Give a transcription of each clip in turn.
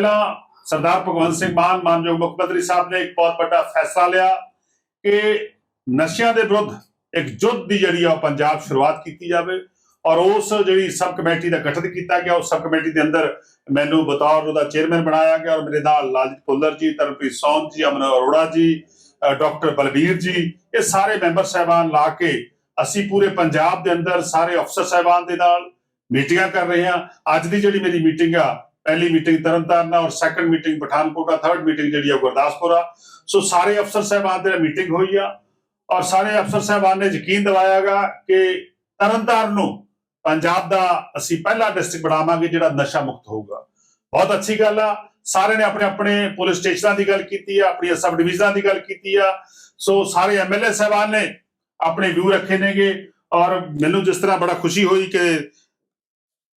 ਪਹਿਲਾਂ ਸਰਦਾਰ ਭਗਵੰਤ ਸਿੰਘ ਮਾਨ, ਮਾਨਯੋਗ ਮੁੱਖ ਮੰਤਰੀ ਸਾਹਿਬ ਨੇ ਇੱਕ ਬਹੁਤ ਵੱਡਾ ਫੈਸਲਾ ਲਿਆ ਕਿ ਨਸ਼ਿਆਂ ਦੇ ਵਿਰੁੱਧ ਇੱਕ ਜੁੱਧ ਦੀ ਜਿਹੜੀ ਆ ਉਹ ਪੰਜਾਬ ਸ਼ੁਰੂਆਤ ਕੀਤੀ ਜਾਵੇ ਔਰ ਉਸ ਜਿਹੜੀ ਸਬ ਕਮੇਟੀ ਦਾ ਗਠਨ ਕੀਤਾ ਗਿਆ, ਉਸ ਸਬ ਕਮੇਟੀ ਦੇ ਅੰਦਰ ਮੈਨੂੰ ਬਤੌਰ ਉਹਦਾ ਚੇਅਰਮੈਨ ਬਣਾਇਆ ਗਿਆ ਔਰ ਮੇਰੇ ਨਾਲ ਲਾਲਜੀਤ ਭੁੱਲਰ ਜੀ, ਤਰਨਪ੍ਰੀਤ ਸੌਂਦ ਜੀ, ਅਮਨ ਅਰੋੜਾ ਜੀ ਡਾਕਟਰ ਬਲਬੀਰ ਜੀ, ਇਹ ਸਾਰੇ ਮੈਂਬਰ ਸਾਹਿਬਾਨ ਲਾ ਕੇ ਅਸੀਂ ਪੂਰੇ ਪੰਜਾਬ ਦੇ ਅੰਦਰ ਸਾਰੇ ਅਫਸਰ ਸਾਹਿਬਾਨ ਦੇ ਨਾਲ ਮੀਟਿੰਗਾਂ ਕਰ ਰਹੇ ਹਾਂ। ਅੱਜ ਦੀ ਜਿਹੜੀ ਮੇਰੀ ਮੀਟਿੰਗ ਆ ਪਹਿਲੀ ਮੀਟਿੰਗ ਤਰਨਤਾਰਨ ਆ ਔਰ ਸੈਕੰਡ ਮੀਟਿੰਗ ਪਠਾਨਕੋਟ ਆ ਥਰਡ ਮੀਟਿੰਗ ਜਿਹੜੀ ਆ ਗੁਰਦਾਸਪੁਰ ਆ। ਸੋ ਸਾਰੇ ਅਫਸਰ ਸਾਹਿਬਾਨ ਦੇ ਨਾਲ ਮੀਟਿੰਗ ਹੋਈ ਆ ਔਰ ਸਾਰੇ ਅਫਸਰ ਸਾਹਿਬਾਨ ਨੇ ਯਕੀਨ ਦਿਵਾਇਆਗਾ ਕਿ ਤਰਨਤਾਰਨ ਨੂੰ ਪੰਜਾਬ ਦਾ ਅਸੀਂ ਪਹਿਲਾ ਡਿਸਟ੍ਰਿਕਟ ਬਣਾਵਾਂਗੇ ਜਿਹੜਾ ਨਸ਼ਾ ਮੁਕਤ ਹੋਊਗਾ। ਬਹੁਤ ਅੱਛੀ ਗੱਲ ਆ। ਸਾਰੇ ਨੇ ਆਪਣੇ ਆਪਣੇ ਪੁਲਿਸ ਸਟੇਸ਼ਨਾਂ ਦੀ ਗੱਲ ਕੀਤੀ ਆ, ਆਪਣੀਆਂ ਸਬ ਡਿਵੀਜ਼ਨਾਂ ਦੀ ਗੱਲ ਕੀਤੀ ਆ। ਸੋ ਸਾਰੇ ਐਮਐਲਏ ਸਾਹਿਬਾਨ ਨੇ ਆਪਣੇ ਵਿਊ ਰੱਖੇ ਨੇਗੇ ਔਰ ਮੈਨੂੰ ਜਿਸ ਤਰ੍ਹਾਂ ਬੜਾ ਖੁਸ਼ੀ ਹੋਈ ਕਿ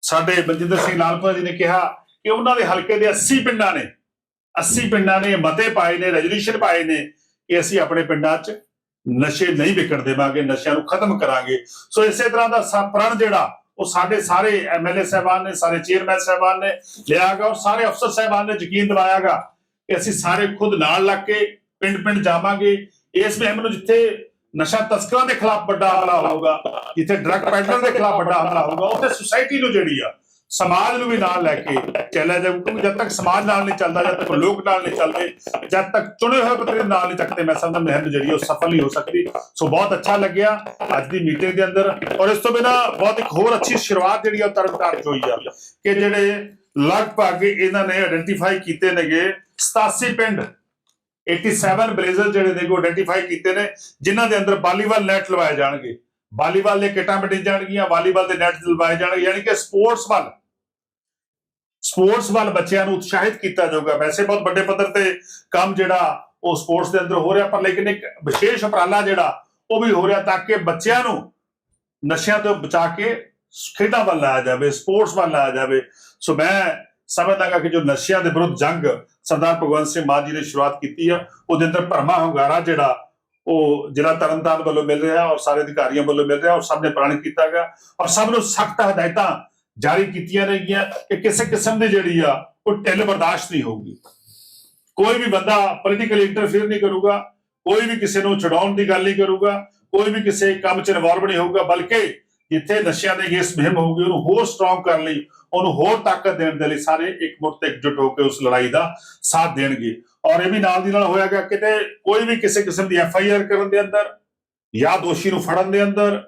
ਸਾਡੇ ਬਲਜਿੰਦਰ ਸਿੰਘ ਲਾਲਪੁਰਾ ਜੀ ਨੇ ਕਿਹਾ ਕਿ ਉਹਨਾਂ ਦੇ ਹਲਕੇ ਦੇ 80 ਪਿੰਡਾਂ ਨੇ 80 ਪਿੰਡਾਂ ਨੇ ਮਤੇ ਪਾਏ ਨੇ ਰੈਜੋਲੂਸ਼ਨ ਪਾਏ ਨੇ ਕਿ ਅਸੀਂ ਆਪਣੇ ਪਿੰਡਾਂ 'ਚ ਨਸ਼ੇ ਨਹੀਂ ਵਿਕਣ ਦੇਵਾਂਗੇ, ਨਸ਼ਿਆਂ ਨੂੰ ਖਤਮ ਕਰਾਂਗੇ। ਸੋ ਇਸੇ ਤਰ੍ਹਾਂ ਦਾ ਪ੍ਰਣ ਜਿਹੜਾ, ਉਹ ਸਾਡੇ ਸਾਰੇ ਐਮਐਲਏ ਸਾਹਿਬਾਨ ਨੇ, ਸਾਰੇ ਚੇਅਰਮੈਨ ਸਾਹਿਬਾਨ ਨੇ ਲਿਆਗਾ ਔਰ ਸਾਰੇ ਅਫਸਰ ਸਾਹਿਬਾਨ ਨੇ ਯਕੀਨ ਦਿਵਾਇਆਗਾ ਕਿ ਅਸੀਂ ਸਾਰੇ ਖੁਦ ਨਾਲ ਲੱਗ ਕੇ ਪਿੰਡ ਪਿੰਡ ਜਾਵਾਂਗੇ। ਇਸ ਮੁਹਿੰਮ ਨੂੰ ਜਿੱਥੇ ਨਸ਼ਾ ਤਸਕਰਾਂ ਦੇ ਖਿਲਾਫ ਵੱਡਾ ਹਮਲਾ ਹੋਊਗਾ, ਜਿੱਥੇ ਡਰੱਗ ਪੈਡਲਰ ਦੇ ਖਿਲਾਫ ਵੱਡਾ ਹਮਲਾ ਹੋਊਗਾ, ਉੱਥੇ ਸੁਸਾਇਟੀ ਨੂੰ ਜਿਹੜੀ ਆ ਸਮਾਜ ਨੂੰ ਵੀ ਨਾਲ ਲੈ ਕੇ ਚੱਲਿਆ ਜਾਊ ਕਿਉਂਕਿ ਜਦ ਤੱਕ ਸਮਾਜ ਨਾਲ ਨਹੀਂ ਚੱਲਦਾ, ਜਦ ਤੱਕ ਲੋਕ ਨਾਲ ਨਹੀਂ ਚੱਲਦੇ, ਜਦ ਤੱਕ ਚੁਣੇ ਹੋਏ ਬੰਦੇ ਨਾਲ ਨਹੀਂ ਚੱਕਦੇ, ਮੈਂ ਸਮਝਦਾ ਮਹਿਮ ਜਿਹੜੀ ਉਹ ਸਫਲ ਨਹੀਂ ਹੋ ਸਕਦੀ। ਸੋ ਬਹੁਤ ਅੱਛਾ ਲੱਗਿਆ ਅੱਜ ਦੀ ਮੀਟਿੰਗ ਦੇ ਅੰਦਰ। ਔਰ ਇਸ ਤੋਂ ਬਿਨਾ ਬਹੁਤ ਇੱਕ ਹੋਰ ਅੱਛੀ ਸ਼ੁਰੂਆਤ ਜਿਹੜੀ ਆ ਉਹ ਤਰਨਤਾਰਨ 'ਚ ਹੋਈ ਆ, ਕਿ ਜਿਹੜੇ ਲਗਭਗ ਇਹਨਾਂ ਨੇ ਆਇਡੈਂਟੀਫਾਈ ਕੀਤੇ ਨੇਗੇ 87 ਪਿੰਡ 87 ਬਲੇਜ਼ਰ ਜਿਹੜੇ ਨੇ ਕੋ ਆਇਡੈਂਟੀਫਾਈ ਕੀਤੇ ਨੇ, ਜਿਨ੍ਹਾਂ ਦੇ ਅੰਦਰ ਵਾਲੀਬਾਲ ਨੈਟ ਲਵਾਏ ਜਾਣਗੇ। ਵਾਲੀਬਾਲ ਦੇ ਕਿਟਾਂ ਮਿਟੀ ਜਾਣਗੀਆਂ, ਵਾਲੀਬਾਲ ਦੇ ਨੈਟ ਲਵਾਏ ਜਾਣਗੇ, ਯਾਨੀ ਕਿ ਸਪੋਰਟਸ ਵੱਲ ਸਪੋਰਟਸ ਵੱਲ ਬੱਚਿਆਂ ਨੂੰ ਉਤਸ਼ਾਹਿਤ ਕੀਤਾ ਜਾਊਗਾ। ਵੈਸੇ ਬਹੁਤ ਵੱਡੇ ਪੱਧਰ ਤੇ ਕੰਮ ਜਿਹੜਾ ਉਹ ਸਪੋਰਟਸ ਦੇ ਅੰਦਰ ਹੋ ਰਿਹਾ, ਪਰ ਲੇਕਿਨ ਇੱਕ ਵਿਸ਼ੇਸ਼ ਉਪਰਾਲਾ ਜਿਹੜਾ ਉਹ ਵੀ ਹੋ ਰਿਹਾ ਤਾਂ ਕਿ ਬੱਚਿਆਂ ਨੂੰ ਨਸ਼ਿਆਂ ਤੋਂ ਬਚਾ ਕੇ ਖੇਡਾਂ ਵੱਲ ਲਾਇਆ ਜਾਵੇ ਸਪੋਰਟਸ ਵੱਲ ਲਾਇਆ ਜਾਵੇ। ਸੋ ਮੈਂ ਸਮਝਦਾਗਾ ਕਿ ਜੋ ਨਸ਼ਿਆਂ ਦੇ ਵਿਰੁੱਧ ਜੰਗ ਸਰਦਾਰ ਭਗਵੰਤ ਸਿੰਘ ਮਾਨ ਜੀ ਨੇ ਸ਼ੁਰੂਆਤ ਕੀਤੀ ਆ, ਉਹਦੇ ਅੰਦਰ ਭਰਮਾ ਹੁੰਗਾਰਾ ਜਿਹੜਾ ਉਹ ਜ਼ਿਲ੍ਹਾ ਤਰਨਤਾਰਨ ਵੱਲੋਂ ਮਿਲ ਰਿਹਾ ਔਰ ਸਾਰੇ ਅਧਿਕਾਰੀਆਂ ਵੱਲੋਂ ਮਿਲ ਰਿਹਾ ਔਰ ਸਭ ਨੇ ਪ੍ਰਣ ਕੀਤਾ ਗਿਆ ਔਰ ਸਭ ਨੂੰ ਸਖਤ ਹਦਾਇਤਾਂ ਜਾਰੀ ਕੀਤੀਆਂ ਨੇਗੀਆਂ ਕਿ ਕਿਸੇ ਕਿਸਮ ਦੀ ਜਿਹੜੀ ਆ, ਉਹ ਢਿੱਲ ਬਰਦਾਸ਼ਤ ਨਹੀਂ ਹੋਊਗੀ। ਕੋਈ ਵੀ ਬੰਦਾ ਪੋਲੀਟੀਕਲ ਇੰਟਰਫੇਅਰ ਨਹੀਂ ਕਰੂਗਾ, ਕੋਈ ਵੀ ਕਿਸੇ ਨੂੰ ਛਡਾਉਣ ਦੀ ਗੱਲ ਨਹੀਂ ਕਰੂਗਾ, ਕੋਈ ਵੀ ਕਿਸੇ ਕੰਮ 'ਚ ਇਨਵੋਲਵ ਨਹੀਂ ਹੋਊਗਾ, ਬਲਕਿ ਜਿੱਥੇ ਨਸ਼ਿਆਂ ਦੇ ਅਗੇਂਸਟ ਮੁਹਿੰਮ ਹੋਊਗੀ, ਉਹਨੂੰ ਹੋਰ ਸਟਰੋਂਗ ਕਰਨ ਲਈ, ਉਹਨੂੰ ਹੋਰ ਤਾਕਤ ਦੇਣ ਦੇ ਲਈ ਸਾਰੇ ਇੱਕ ਮੁੱਠ ਤੇ ਇਕਜੁੱਟ ਹੋ ਕੇ ਉਸ ਲੜਾਈ ਦਾ ਸਾਥ ਦੇਣਗੇ। ਔਰ ਇਹ ਵੀ ਨਾਲ ਦੀ ਨਾਲ ਹੋਇਆ ਗਿਆ, ਕਿਤੇ ਕੋਈ ਵੀ ਕਿਸੇ ਕਿਸਮ ਦੀ ਐਫ ਆਈ ਆਰ ਕਰਨ ਦੇ ਅੰਦਰ, ਜਾਂ ਦੋਸ਼ੀ ਨੂੰ ਫੜਨ ਦੇ ਅੰਦਰ,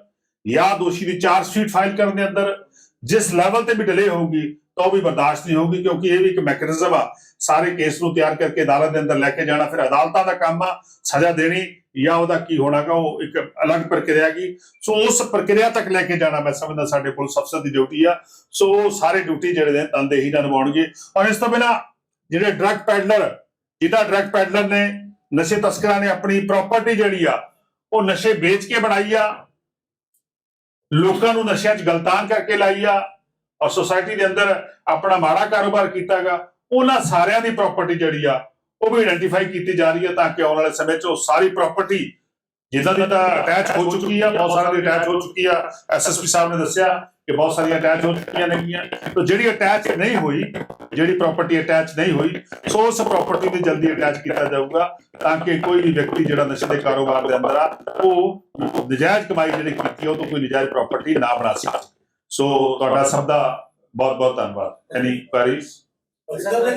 ਜਾਂ ਦੋਸ਼ੀ ਦੀ ਚਾਰਜ ਸ਼ੀਟ ਫਾਈਲ ਕਰਨ ਦੇ ਅੰਦਰ ਜਿਸ ਲੈਵਲ ਤੇ ਵੀ ਡਿਲੇ ਹੋਊਗੀ, ਤਾਂ ਉਹ ਵੀ ਬਰਦਾਸ਼ਤ ਨਹੀਂ ਹੋਊਗੀ, ਕਿਉਂਕਿ ਇਹ ਵੀ ਇੱਕ ਮੈਕੈਨਿਜ਼ਮ ਆ। ਸਾਰੇ ਕੇਸ ਨੂੰ ਤਿਆਰ ਕਰਕੇ ਅਦਾਲਤ ਦੇ ਅੰਦਰ ਲੈ ਕੇ ਜਾਣਾ, ਫਿਰ ਅਦਾਲਤਾਂ ਦਾ ਕੰਮ ਆ, ਸਜ਼ਾ ਦੇਣੀ, ਜਾਂ ਉਹਦਾ ਕੀ ਹੋਣਾਗਾ ਉਹ ਇੱਕ ਅਲੱਗ ਪ੍ਰਕਿਰਿਆ ਕੀ ਸੋ ਉਸ ਪ੍ਰਕਿਰਿਆ ਤੱਕ ਲੈ ਕੇ ਜਾਣਾ, ਮੈਂ ਸਮਝਦਾ ਸਾਡੇ ਪੁਲਿਸ ਅਫਸਰ ਦੀ ਡਿਊਟੀ ਆ। ਸੋ ਉਹ ਸਾਰੇ ਡਿਊਟੀ ਜਿਹੜੇ ਨੇ ਤਨਦੇਹੀ ਨਾਲ ਨਿਭਾਉਣਗੇ। ਔਰ ਇਸ ਤੋਂ ਬਿਨਾ ਜਿਹੜੇ ਡਰੱਗ ਪੈਡਲਰ ਜਿਹਦਾ ਡਰੱਗ ਪੈਡਲਰ ਨੇ, ਨਸ਼ੇ ਤਸਕਰਾਂ ਨੇ ਆਪਣੀ ਪ੍ਰਾਪਰਟੀ ਜਿਹੜੀ ਆ, ਉਹ ਨਸ਼ੇ ਵੇਚ ਕੇ ਬਣਾਈ ਆ। ਲੋਕਾਂ ਨੂੰ ਨਸ਼ਿਆਂ 'ਚ ਗਲਤਾਨ ਕਰਕੇ ਲਾਈ ਆ ਔਰ ਸੋਸਾਇਟੀ ਦੇ ਅੰਦਰ ਆਪਣਾ ਮਾੜਾ ਕਾਰੋਬਾਰ ਕੀਤਾਗਾ ਉਹਨਾਂ ਸਾਰਿਆਂ ਦੀ ਪ੍ਰਾਪਰਟੀ ਜਿਹੜੀ ਆ, ਉਹ ਵੀ ਆਇਡੈਂਟੀਫਾਈ ਕੀਤੀ ਜਾ ਰਹੀ ਹੈ ਤਾਂ ਕਿ ਆਉਣ ਵਾਲੇ ਸਮੇਂ 'ਚ ਉਹ ਸਾਰੀ ਪ੍ਰਾਪਰਟੀ ਜਿੱਦਾਂ ਦੀ ਤਾਂ ਅਟੈਚ ਹੋ ਚੁੱਕੀ ਆ, ਬਹੁਤ ਸਾਰਿਆਂ ਦੀ ਅਟੈਚ ਹੋ ਚੁੱਕੀ ਆ। ਐਸਐਸਪੀ ਸਾਹਿਬ ਨੇ ਦੱਸਿਆ ਕਿ ਬਹੁਤ ਸਾਰੀਆਂ ਅਟੈਚ ਹੋ ਚੁੱਕੀਆਂ ਨੇਗੀਆਂ ਤਾਂ ਜਿਹੜੀ ਅਟੈਚ ਨਹੀਂ ਹੋਈ ਜਿਹੜੀ ਪ੍ਰਾਪਰਟੀ ਅਟੈਚ ਨਹੀਂ ਹੋਈ ਸੋ ਉਸ ਪ੍ਰਾਪਰਟੀ ਨੂੰ ਜਲਦੀ ਅਟੈਚ ਕੀਤਾ ਜਾਊਗਾ ਤਾਂ ਕਿ ਕੋਈ ਵੀ ਵਿਅਕਤੀ ਜਿਹੜਾ ਨਸ਼ੇ ਦੇ ਕਾਰੋਬਾਰ ਦੇ ਅੰਦਰ ਆ ਉਹ ਨਜਾਇਜ਼ ਕਮਾਈ ਜਿਹੜੀ ਕੀਤੀ ਉਹ ਤੋਂ ਕੋਈ ਨਜਾਇਜ਼ ਪ੍ਰਾਪਰਟੀ ਨਾ ਬਣਾ ਸਕੇ। ਸੋ ਤੁਹਾਡਾ ਸਭ ਦਾ ਬਹੁਤ ਬਹੁਤ ਧੰਨਵਾਦ। ਐਨੀ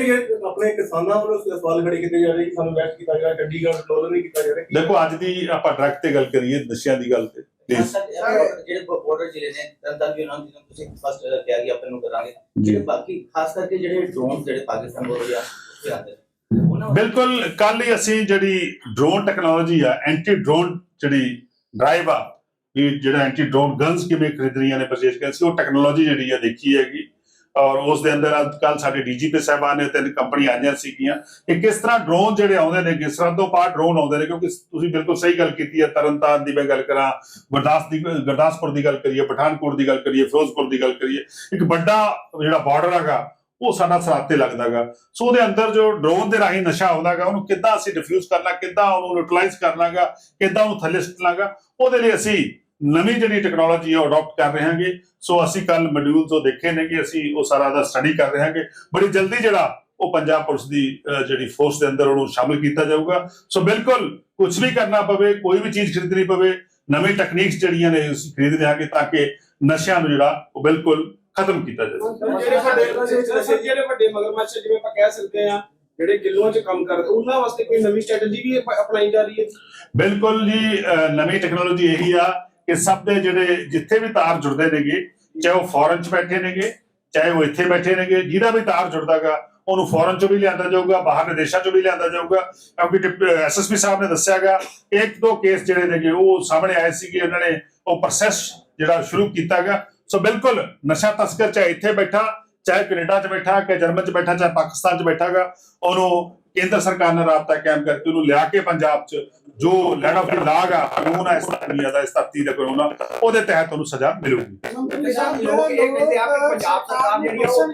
ਕਿ ਆਪਣੇ ਕਿਸਾਨਾਂ ਵੱਲੋਂ ਸਵਾਲ ਖੜੇ ਕੀਤੇ ਜਾ ਰਹੇ ਕਿ ਸਾਨੂੰ ਵੈਸਟ ਕੀਤਾ ਜਾ ਰਿਹਾ ਚੰਡੀਗੜ੍ਹ ਕਲੋਨ ਨਹੀਂ ਕੀਤਾ ਜਾ ਰਿਹਾ। ਦੇਖੋ ਅੱਜ ਦੀ ਆਪਾਂ ਡਰਗ ਤੇ ਗੱਲ ਕਰੀਏ ਨਸ਼ਿਆਂ ਦੀ ਗੱਲ ਤੇ। ਪਲੀਜ਼ ਜਿਹੜੇ ਬਾਰਡਰ ਜ਼ਿਲ੍ਹੇ ਨੇ ਤੰਤਰ ਵੀ ਉਹਨਾਂ ਨੂੰ ਜਿਹਨੂੰ ਤੁਸੀਂ ਫਸਟ ਕਿਹਾ ਕਿ ਆਪਾਂ ਨੂੰ ਕਰਾਂਗੇ। ਜਿਹੜੇ ਬਾਕੀ ਖਾਸ ਕਰਕੇ ਜਿਹੜੇ ਡਰੋਨ ਜਿਹੜੇ ਪਾਕਿਸਤਾਨ ਵੱਲੋਂ ਜਾਂ ਉੱਥੇ ਆਉਂਦੇ ਨੇ ਉਹਨਾਂ ਵੱਲ- ਬਿਲਕੁਲ ਕੱਲ ਹੀ ਅਸੀਂ ਜਿਹੜੀ ਡਰੋਨ ਟੈਕਨੋਲੋਜੀ ਆ ਐਂਟੀ ਡਰੋਨ ਜਿਹੜੀ ਡਰਾਈਵ ਆ ਵੀ ਜਿਹੜਾ ਐਂਟੀ ਡਰੋਨ ਗਨਸ ਕਿਵੇਂ ਖਰੀਦਣੀਆਂ ਨੇ ਪਰਚੇਸ ਕਰ ਸੀ ਉਹ ਟੈਕਨੋਲੋਜੀ ਜਿਹੜੀ ਆ ਦੇਖੀ ਹੈਗੀ। ਔਰ ਉਸ ਦੇ ਅੰਦਰ ਅੱਜ ਕੱਲ ਸਾਡੇ ਡੀਜੀਪੀ ਸਾਹਿਬਾਨ ਨੇ ਤਿੰਨ ਕੰਪਨੀ ਆਈਆਂ ਸੀਗੀਆਂ। ਕਿ ਕਿਸ ਤਰ੍ਹਾਂ ਡਰੋਨ ਜਿਹੜੇ ਆਉਂਦੇ ਨੇ, ਕਿਸ ਤਰ੍ਹਾਂ ਤੋਂ ਪਾਰ ਡਰੋਨ ਆਉਂਦੇ ਨੇ, ਕਿਉਂਕਿ ਤੁਸੀਂ ਬਿਲਕੁਲ ਸਹੀ ਗੱਲ ਕੀਤੀ ਹੈ, ਤਰਨਤਾਰਨ ਦੀ ਮੈਂ ਗੱਲ ਕਰਾਂ ਗੁਰਦਾਸ ਦੀ, ਗੁਰਦਾਸਪੁਰ ਦੀ ਗੱਲ ਕਰੀਏ, ਪਠਾਨਕੋਟ ਦੀ ਗੱਲ ਕਰੀਏ, ਫਿਰੋਜ਼ਪੁਰ ਦੀ ਗੱਲ ਕਰੀਏ, ਇੱਕ ਵੱਡਾ ਜਿਹੜਾ ਬਾਰਡਰ ਹੈਗਾ, ਉਹ ਸਾਡਾ ਸਰਹੱਦ ਤੇ ਲੱਗਦਾਗਾ ਸੋ ਉਹਦੇ ਅੰਦਰ ਜੋ ਡਰੋਨ ਦੇ ਰਾਹੀਂ ਨਸ਼ਾ ਆਉਂਦਾਗਾ ਉਹਨੂੰ ਕਿੱਦਾਂ ਅਸੀਂ ਡਿਫਿਊਜ਼ ਕਰਨਾ, ਕਿੱਦਾਂ ਉਹਨੂੰ ਨਿਊਟਰਲਾਈਜ਼ ਕਰਨਾਗਾ ਕਿੱਦਾਂ ਉਹਨੂੰ ਥੱਲੇ ਸੁੱਟਣਾਗਾ ਉਹਦੇ ਲਈ ਅਸੀਂ ਨਵੀਂ ਜਿਹੜੀ ਟੈਕਨੋਲੋਜੀ ਹੈ ਅਡਾਪਟ ਕਰ ਰਹੇ ਹਾਂਗੇ। ਸੋ ਅਸੀਂ ਕੱਲ ਮੋਡਿਊਲ ਤੋਂ ਦੇਖੇ ਨੇ ਕਿ ਅਸੀਂ ਉਹ ਸਾਰਾ ਦਾ ਸਟੱਡੀ ਕਰ ਰਹੇ ਹਾਂਗੇ। ਬੜੀ ਜਲਦੀ ਜਿਹੜਾ ਉਹ ਪੰਜਾਬ ਪੁਲਿਸ ਦੀ ਜਿਹੜੀ ਫੋਰਸ ਦੇ ਅੰਦਰ ਉਹਨੂੰ ਸ਼ਾਮਿਲ ਕੀਤਾ ਜਾਊਗਾ। ਸੋ ਬਿਲਕੁਲ ਕੁਝ ਵੀ ਕਰਨਾ ਪਵੇ ਕੋਈ ਵੀ ਚੀਜ਼ ਖਰੀਦਣੀ ਪਵੇ ਨਵੀਂ ਟੈਕਨੀਕਸ ਜਿਹੜੀਆਂ ਨੇ ਅਸੀਂ ਖਰੀਦ ਲਿਆਂਗੇ ਤਾਂ ਕਿ ਨਸ਼ਿਆਂ ਨੂੰ ਜਿਹੜਾ ਉਹ ਬਿਲਕੁਲ ਖਤਮ ਕੀਤਾ ਜਾਵੇ। ਜਿਹੜੇ ਵੱਡੇ ਜਿਹੜੇ ਵੱਡੇ ਮਗਰਮੱਛ ਜਿਵੇਂ ਆਪਾਂ ਕਹਿ ਸਕਦੇ ਆ ਜਿਹੜੇ ਕਿਲੋਆਂ 'ਚ ਕੰਮ ਕਰਦੇ ਉਹਨਾਂ ਵਾਸਤੇ ਕੋਈ ਨਵੀਂ ਸਟ੍ਰੈਟਜੀ ਵੀ ਅਪ- ਅਪਣਾਈ ਜਾ ਰਹੀ ਹੈ? ਬਿਲਕੁਲ ਜੀ ਨਵੀਂ ਟੈਕਨੋਲੋਜੀ ਇਹੀ ਆ ਕਿ ਸਭ ਦੇ ਜਿਹੜੇ ਜਿੱਥੇ ਵੀ ਤਾਰ ਜੁੜਦੇ ਨੇਗੇ, ਚਾਹੇ ਉਹ ਫੋਰਨ 'ਚ ਬੈਠੇ ਨੇਗੇ, ਚਾਹੇ ਉਹ ਇੱਥੇ ਬੈਠੇ ਨੇਗੇ, ਜਿਹਦਾ ਵੀ ਤਾਰ ਜੁੜਦਾਗਾ, ਉਹਨੂੰ ਫੋਰਨ 'ਚੋਂ ਵੀ ਲਿਆਂਦਾ ਜਾਊਗਾ ਬਾਹਰਲੇ ਦੇਸ਼ਾਂ 'ਚੋਂ ਵੀ ਲਿਆਂਦਾ ਜਾਊਗਾ। ਕਿਉਂਕਿ ਐਸਐਸਪੀ ਸਾਹਿਬ ਨੇ ਦੱਸਿਆਗਾ, ਇੱਕ ਦੋ ਕੇਸ ਜਿਹੜੇ ਨੇਗੇ, ਉਹ ਸਾਹਮਣੇ ਆਏ ਸੀਗੇ, ਉਹਨਾਂ ਨੇ ਉਹ ਪ੍ਰੋਸੈਸ ਜਿਹੜਾ ਸ਼ੁਰੂ ਕੀਤਾਗਾ। ਸੋ ਬਿਲਕੁਲ ਨਸ਼ਾ ਤਸਕਰ ਚਾਹੇ ਇੱਥੇ ਬੈਠਾ ਚਾਹੇ ਕੈਨੇਡਾ 'ਚ ਬੈਠਾ ਕਿ ਜਰਮਨ 'ਚ ਬੈਠਾ ਚਾਹੇ ਪਾਕਿਸਤਾਨ 'ਚ ਬੈਠਾਗਾ ਉਹਨੂੰ ਕੇਂਦਰ ਸਰਕਾਰ ਨਾਲ ਰਾਬਤਾ ਕਾਇਮ ਕਰਕੇ ਉਹਨੂੰ ਲਿਆ ਕੇ ਪੰਜਾਬ 'ਚ ਜੋ ਲੈਂਡ ਆਫ ਦੀ ਲਾਗ ਆ ਕਾਨੂੰਨ ਆ ਇਸ ਦੁਨੀਆ ਦਾ ਇਸ ਧਰਤੀ ਦਾ ਕਾਨੂੰਨ ਆ ਉਹਦੇ ਤਹਿਤ ਉਹਨੂੰ ਸਜ਼ਾ ਮਿਲੂਗੀ। ਪੰਜਾਬ ਸਰਕਾਰ ਜਿਹੜੀ ਉਹ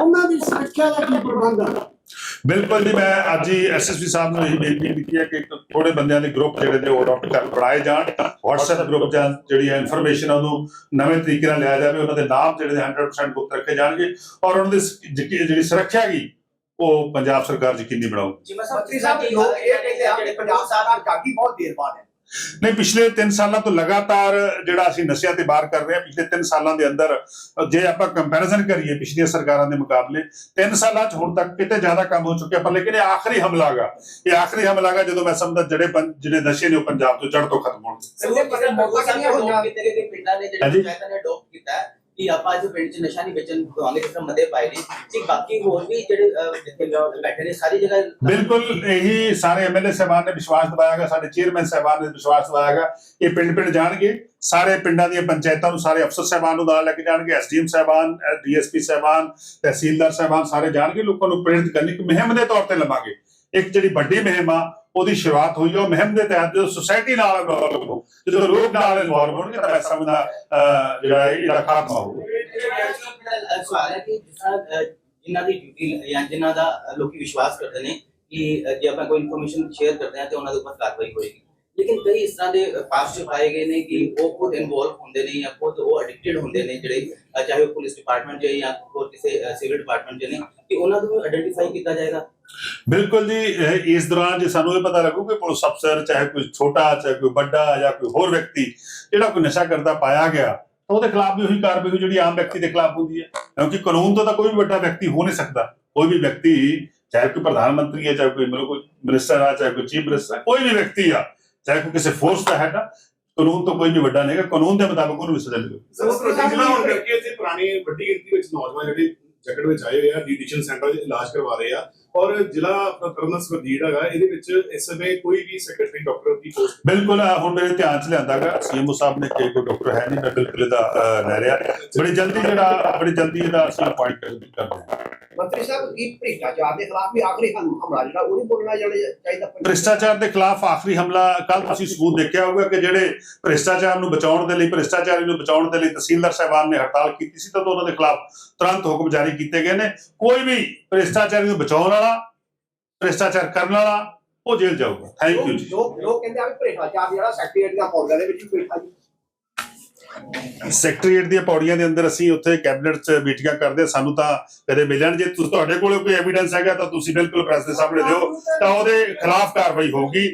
ਉਹਨਾਂ ਦੀ ਸੁਰੱਖਿਆ ਦਾ ਕੀ ਪ੍ਰਬੰਧ ਆ? ਬਿਲਕੁਲ ਜੀ, ਮੈਂ ਅੱਜ ਹੀ ਐਸਐਸਪੀ ਸਾਹਿਬ ਨੂੰ ਇਹ ਬੇਨਤੀ ਕੀਤੀ ਹੈ ਕਿ ਥੋੜੇ ਬੰਦਿਆਂ ਦੇ ਗਰੁੱਪ ਜਿਹੜੇ ਨੇ ਉਹ ਅਡਾਪਟ ਕਰ ਬਣਾਏ ਜਾਣ। WhatsApp ਗਰੁੱਪ ਜਾਂ ਜਿਹੜੀ ਹੈ ਇਨਫੋਰਮੇਸ਼ਨ ਉਹਨੂੰ ਨਵੇਂ ਤਰੀਕੇ ਨਾਲ ਲਿਆ ਜਾਵੇ, ਉਹਨਾਂ ਦੇ ਨਾਮ ਜਿਹੜੇ ਨੇ 100% ਗੁਪਤ ਰੱਖੇ ਜਾਣਗੇ ਔਰ ਉਹਨਾਂ ਦੀ ਜਿਹੜੀ ਸੁਰੱਖਿਆ ਗਈ ਉਹ ਪੰਜਾਬ ਸਰਕਾਰ ਯਕੀਨੀ ਬਣਾਊ ਜਿਵੇਂ ਮੰਤਰੀ ਸਾਹਿਬ ਲੋਕ ਇਹ ਕਹਿੰਦੇ ਆ ਕਿ ਪੰਜਾਬ ਸਰਕਾਰ ਜਾਗੀ ਬਹੁਤ ਦੇਰ ਬਾਅਦ ਹੈ। ਨਹੀਂ ਪਿਛਲੇ 3 ਸਾਲਾਂ ਤੋਂ ਲਗਾਤਾਰ ਜਿਹੜਾ ਅਸੀਂ ਨਸ਼ਿਆਂ ਤੇ ਬਾਹਰ ਕਰ ਰਹੇ ਹਾਂ ਪਿਛਲੇ 3 ਸਾਲਾਂ ਦੇ ਅੰਦਰ ਜੇ ਆਪਾਂ ਕੰਪੈਰੀਜ਼ਨ ਕਰੀਏ ਪਿਛਲੀਆਂ ਸਰਕਾਰਾਂ ਦੇ ਮੁਕਾਬਲੇ 3 ਸਾਲਾਂ 'ਚ ਹੁਣ ਤੱਕ ਕਿਤੇ ਜ਼ਿਆਦਾ ਕੰਮ ਹੋ ਚੁੱਕਿਆ ਪਰ ਲੇਕਿਨ ਇਹ ਆਖਰੀ ਹਮਲਾ ਗਾ ਇਹ ਆਖਰੀ ਹਮਲਾ ਗਾ ਜਦੋਂ ਮੈਂ ਸਮਝਦਾ ਜਿਹੜੇ ਜਿਹੜੇ ਨਸ਼ੇ ਨੇ ਉਹ ਪੰਜਾਬ ਤੋਂ ਜੜ ਤੋਂ ਖਤਮ ਹੋਣਗੇ। ਸੰਜੇ ਪਰ ਮੌਕਾ ਕਿੰਨੀਆਂ ਹੋ ਕਿਤੇ ਕਿਤੇ ਪਿੰਡਾਂ ਨੇ ਜਿਹੜੇ। ਪੰਚਾਇਤਾਂ ਨੇ ਅਡਾਪਟ ਕੀਤਾ ਹੈ ਕਿ ਆਪਾਂ ਅੱਜ ਪਿੰਡ 'ਚ ਨਸ਼ਾ ਨਹੀਂ ਵੇਚਣ ਦਵਾਂਗੇ ਜਿਸ ਮਤੇ ਪਾਏ ਨੇ। ਕਿ ਬਾਕੀ ਹੋਰ ਵੀ ਜਿਹੜੇ ਜਿੱਥੇ ਬੈਠੇ ਨੇ, ਸਾਰੀ ਜਗ੍ਹਾ ਬਿਲਕੁਲ ਇਹੀ ਸਾਰੇ ਐਮਐਲਏ ਸਾਹਿਬਾਨ ਨੇ ਵਿਸ਼ਵਾਸ ਦਿਵਾਇਆਗਾ ਸਾਡੇ ਚੇਅਰਮੈਨ ਸਾਹਿਬਾਨ ਨੇ ਵਿਸ਼ਵਾਸ ਦਿਵਾਇਆਗਾ ਇਹ ਪਿੰਡ ਪਿੰਡ ਜਾਣਗੇ, ਸਾਰੇ ਪਿੰਡਾਂ ਦੀਆਂ ਪੰਚਾਇਤਾਂ ਨੂੰ, ਸਾਰੇ ਅਫਸਰ ਸਾਹਿਬਾਨ ਨੂੰ ਨਾਲ ਲੈ ਕੇ ਜਾਣਗੇ, ਐਸਡੀਐਮ ਸਾਹਿਬਾਨ ਡੀਐਸਪੀ ਸਾਹਿਬਾਨ, ਤਹਿਸੀਲਦਾਰ ਸਾਹਿਬਾਨ, ਸਾਰੇ ਜਾਣਗੇ, ਲੋਕਾਂ ਨੂੰ ਪ੍ਰੇਰਿਤ ਕਰਨੀ ਇੱਕ ਮੁਹਿੰਮ ਦੇ ਤੌਰ ਤੇ ਲਵਾਂਗੇ। ਇੱਕ ਜਿਹੜੀ ਵੱਡੀ ਮੁਹਿੰਮ ਆ ਉਹਦੀ ਸ਼ੁਰੂਆਤ ਹੋਈ ਉਹ ਮੁਹਿੰਮ ਦੇ ਤਹਿਤ ਜਦੋਂ ਸੁਸਾਇਟੀ ਨਾਲ ਇਨਵੋਲਵ ਹੋ ਜਦੋਂ ਲੋਕ ਨਾਲ ਇਨਵੋਲਵ ਹੋਣਗੇ ਤਾਂ ਮੈਂ ਸਮਝਦਾ ਅਹ, ਜਿਹੜਾ ਇਹਦਾ ਖਾਤਮਾ ਹੋਊਗਾ ਸਵਾਲ ਹੈ ਕਿ ਜਿਨ੍ਹਾਂ ਦੀ ਡਿਊਟੀ ਜਾਂ ਜਿਨ੍ਹਾਂ ਦਾ ਲੋਕੀ ਵਿਸ਼ਵਾਸ ਕਰਦੇ ਨੇ ਕਿ ਜੇ ਆਪਾਂ ਕੋਈ ਇਨਫੋਰਮੇਸ਼ਨ ਸ਼ੇਅਰ ਕਰਦੇ ਹਾਂ ਤੇ ਉਹਨਾਂ ਦੇ ਉੱਪਰ ਕਾਰਵਾਈ ਹੋਏਗੀ ਲੇਕਿਨ ਕਈ ਇਸ ਤਰ੍ਹਾਂ ਦੇ ਪਾਸਟ ਪਾਏ ਗਏ ਨੇ ਕਿ ਉਹ ਖੁਦ ਇਨਵੋਲਵ ਹੁੰਦੇ ਨੇ ਜਾਂ ਖੁਦ ਉਹ ਐਡਿਕਟਡ ਹੁੰਦੇ ਨੇ ਜਿਹੜੇ ਚਾਹੇ ਉਹ ਪੁਲਿਸ ਡਿਪਾਰਟਮੈਂਟ ਜਾਂ ਹੋਰ ਕਿਸੇ ਸਿਵਲ ਡਿਪਾਰਟਮੈਂਟ 'ਚ ਨੇ ਕਿ ਉਹਨਾਂ ਨੂੰ ਆਇਡੈਂਟੀਫਾਈ ਕੀਤਾ ਜਾਏਗਾ? ਬਿਲਕੁਲ ਜੀ ਇਸ ਦੌਰਾਨ ਜੇ ਸਾਨੂੰ ਇਹ ਪਤਾ ਲੱਗੂ ਕਿ ਪੁਲਿਸ ਅਫਸਰ, ਚਾਹੇ ਕੋਈ ਛੋਟਾ, ਚਾਹੇ ਕੋਈ ਵੱਡਾ, ਜਾਂ ਕੋਈ ਹੋਰ ਵਿਅਕਤੀ ਜਿਹੜਾ ਕੋਈ ਨਸ਼ਾ ਕਰਦਾ ਪਾਇਆ ਗਿਆ, ਤਾਂ ਉਹਦੇ ਖਿਲਾਫ ਵੀ ਉਹੀ ਕਾਰਵਾਈ ਜਿਹੜੀ ਆਮ ਵਿਅਕਤੀ ਦੇ ਖਿਲਾਫ ਹੁੰਦੀ ਹੈ। ਕਿਉਂਕਿ ਕਾਨੂੰਨ ਤੋਂ ਤਾਂ ਕੋਈ ਵੀ ਵੱਡਾ ਵਿਅਕਤੀ ਹੋ ਨਹੀਂ ਸਕਦਾ। ਕੋਈ ਵੀ ਵਿਅਕਤੀ, ਚਾਹੇ ਕੋਈ ਪ੍ਰਧਾਨ ਮੰਤਰੀ ਹੈ, ਚਾਹੇ ਕੋਈ ਮਤਲਬ ਕੋਈ ਮਿਨਿਸਟਰ ਆ, ਚਾਹੇ ਕੋਈ ਚੀਫ ਮਿਨਿਸਟਰ ਕੋਈ ਵੀ ਵਿਅਕਤੀ ਆ, ਚਾਹੇ ਕੋਈ ਕਿਸੇ ਫੋਰਸ ਦਾ ਹੈਗਾ, ਕਾਨੂੰਨ ਤੋਂ ਕੋਈ ਵੀ ਵੱਡਾ ਨਹੀਂ ਹੈ ਕਾਨੂੰਨ ਦੇ ਮੁਤਾਬਕ ਉਹਨੂੰ ਸਜ਼ਾ ਮਿਲੇਗੀ। ਸਰ ਜ਼ਿਲ੍ਹਾ ਹੋਣ ਕਰਕੇ ਇੱਥੇ ਪੁਰਾਣੀ ਵੱਡੀ ਗਿਣਤੀ ਵਿੱਚ ਨੌਜਵਾਨ ਜਿਹੜੇ ਜਕੜ ਵਿੱਚ ਆਏ ਹੋਏ ਆ ਡੀਡੀਸ਼ਨ ਸੈਂਟਰ ਵਿੱਚ ਇਲਾਜ ਕਰਵਾ ਰਹੇ ਆ। ਔਰ ਜ਼ਿਲ੍ਹਾ ਕਰਨਲ ਸਰਦੀੜ ਹੈਗਾ, ਇਹਦੇ ਵਿੱਚ ਇਸ ਸਮੇਂ ਕੋਈ ਵੀ ਸੈਕਟਰੀ ਡਾਕਟਰ ਦੀ ਪੋਸਟ ਬਿਲਕੁਲ ਆਹ ਹੁਣ ਮੇਰੇ ਧਿਆਨ ਚ ਲਿਆਂਦਾਗਾ ਸੀਐਮਓ ਸਾਹਿਬ ਨੇ ਕਿ ਕੋਈ ਡਾਕਟਰ ਹੈ ਨਹੀਂ, ਮੈਂ ਬਿਲਕੁਲ ਇਹਦਾ ਲੈ ਰਿਹਾ। ਬੜੀ ਜਲਦੀ ਜਿਹੜਾ, ਬੜੀ ਜਲਦੀ ਇਹਦਾ ਅਸੀਂ ਅਪਾਇੰਟ ਕਰਦੇ ਹਾਂ ਮੰਤਰੀ ਸਾਹਿਬ ਕੀ ਭ੍ਰਿਸ਼ਟਾਚਾਰ ਦੇ ਖਿਲਾਫ ਵੀ ਆਖਰੀ ਹਮ- ਹਮਲਾ ਜਿਹੜਾ ਉਹ ਨਹੀਂ ਬੋਲਣਾ ਚਾਹੀਦਾ ਭ੍ਰਿਸ਼ਟਾਚਾਰ ਦੇ ਖਿਲਾਫ ਆਖਰੀ ਹਮਲਾ ਕੱਲ ਤੁਸੀਂ ਸਬੂਤ ਦੇਖਿਆ ਹੋਊਗਾ ਕਿ ਜਿਹੜੇ ਭ੍ਰਿਸ਼ਟਾਚਾਰ ਨੂੰ ਬਚਾਉਣ ਦੇ ਲਈ ਭ੍ਰਿਸ਼ਟਾਚਾਰੀ ਨੂੰ ਬਚਾਉਣ ਦੇ ਲਈ ਤਹਿਸੀਲਦਾਰ ਸਾਹਿਬਾਨ ਨੇ ਹੜਤਾਲ ਕੀਤੀ ਸੀ ਤਾਂ ਉਹਨਾਂ ਦੇ ਖਿਲਾਫ ਤੁਰੰਤ ਹੁਕਮ ਜਾਰੀ ਕੀਤੇ ਗਏ ਨੇ। ਕੋਈ ਵੀ ਭ੍ਰਿਸ਼ਟਾਚਾਰੀ ਨੂੰ ਬਚਾਉਣ ਵਾਲਾ ਭ੍ਰਿਸ਼ਟਾਚਾਰ ਕਰਨ ਵਾਲਾ ਉਹ ਜੇਲ੍ਹ ਜਾਊਗਾ। ਥੈਂਕ ਯੂ ਜੀ। ਲੋਕ ਕਹਿੰਦੇ ਆ ਵੀ ਭ੍ਰਿਸ਼ਟਾਚਾਰ ਜਿਹੜਾ ਸੈਕਟਰੀਏਟ ਦੀਆਂ ਪੌੜੀਆਂ ਦੇ ਵਿੱਚ ਬੈਠਾ ਜੀ ਸੈਕਟਰੀਏਟ ਦੀਆਂ ਪੌੜੀਆਂ ਦੇ ਅੰਦਰ ਅਸੀਂ ਉੱਥੇ ਕੈਬਨਿਟ 'ਚ ਮੀਟਿੰਗਾਂ ਕਰਦੇ ਸਾਨੂੰ ਤਾਂ ਕਦੇ ਮਿਲਣ ਜੇ ਤੁਹਾਡੇ ਕੋਲ ਕੋਈ ਐਵੀਡੈਂਸ ਹੈਗਾ ਤਾਂ ਤੁਸੀਂ ਬਿਲਕੁਲ ਪ੍ਰੈਸ ਦੇ ਸਾਹਮਣੇ ਦਿਓ। ਤਾਂ ਉਹਦੇ ਖਿਲਾਫ ਕਾਰਵਾਈ ਹੋਊਗੀ।